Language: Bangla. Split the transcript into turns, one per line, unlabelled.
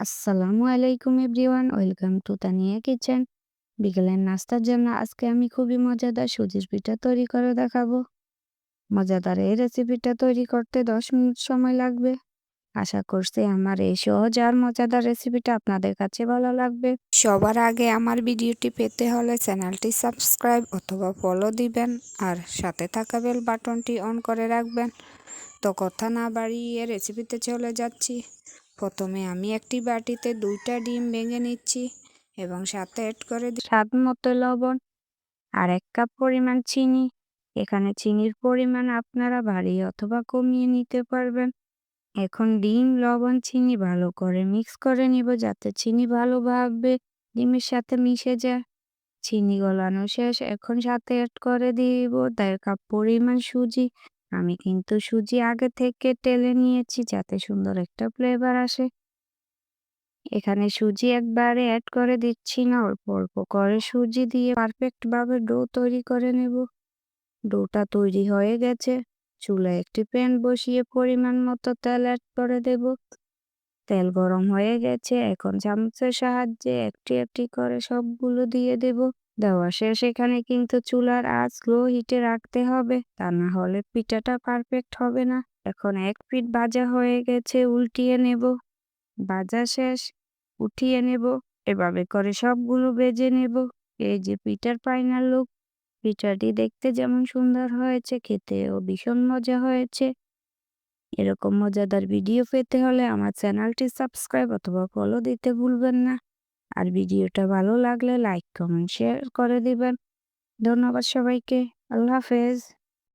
আসসালামু আলাইকুম everyone, welcome to Tania kitchen. বিকেলের নাস্তার জন্য আজকে আমি খুবই মজাদার সুজির পিঠা তৈরি করে দেখাবো। মজাদার এই রেসিপিটা তৈরি করতে দশ মিনিট সময় লাগবে। আশা করছি আমার এই সহজ আর মজাদার রেসিপিটা আপনাদের কাছে ভালো লাগবে। সবার আগে আমার ভিডিওটি পেতে হলে চ্যানেলটি সাবস্ক্রাইব অথবা ফলো দিবেন আর সাথে থাকা বেল বাটনটি অন করে রাখবেন। তো কথা না বাড়িয়ে রেসিপিতে চলে যাচ্ছি। প্রথমে আমি একটি বাটিতে দুইটা ডিম ভেঙে নিচ্ছি এবং সাথে অ্যাড করে স্বাদ মতো লবণ আর এক কাপ পরিমাণ চিনি। এখানে চিনির পরিমাণ আপনারা বাড়িয়ে অথবা কমিয়ে নিতে পারবেন। এখন ডিম, লবণ, চিনি ভালো করে মিক্স করে নিব যাতে চিনি ভালোভাবে ডিমের সাথে মিশে যায়। চিনি গলানো শেষ, এখন সাথে অ্যাড করে দিব দেড় কাপ পরিমাণ সুজি। আমি কিন্তু সুজি আগে থেকে টেলে নিয়েছি যাতে সুন্দর একটা ফ্লেভার আসে। এখানে সুজি একবারে অ্যাড করে দিচ্ছি না, অল্প অল্প করে সুজি দিয়ে পারফেক্ট ভাবে ডো তৈরি করে নেব। ডোটা তৈরি হয়ে গেছে। চুলায় একটি প্যান বসিয়ে পরিমাণ মতো তেল অ্যাড করে দেব। তেল গরম হয়ে গেছে, এখন চামচের সাহায্যে একটি একটি করে সবগুলো দিয়ে দেব। দেওয়া। শেষ এখানে কিন্তু চুলার আঁচ লো হিটে রাখতে হবে। তা না হলে পিঠাটা পারফেক্ট হবে না। এখন এক পিঠ ভাজা হয়ে গেছে, উল্টিয়ে নেব। ভাজা শেষ, উঠিয়ে নেব। এভাবে করে সবগুলো বেজে নেব। এই যে পিঠার ফাইনাল লুক পিঠাটি দেখতে যেমন সুন্দর হয়েছে, খেতেও ভীষণ মজা হয়েছে। এরকম মজাদার ভিডিও পেতে হলে আমার চ্যানেলটি সাবস্ক্রাইব অথবা ফলো দিতে ভুলবেন না। আর ভিডিওটা ভালো লাগলে লাইক কমেন্ট শেয়ার করে দিবেন। ধন্যবাদ সবাইকে। আল্লাহ হাফেজ।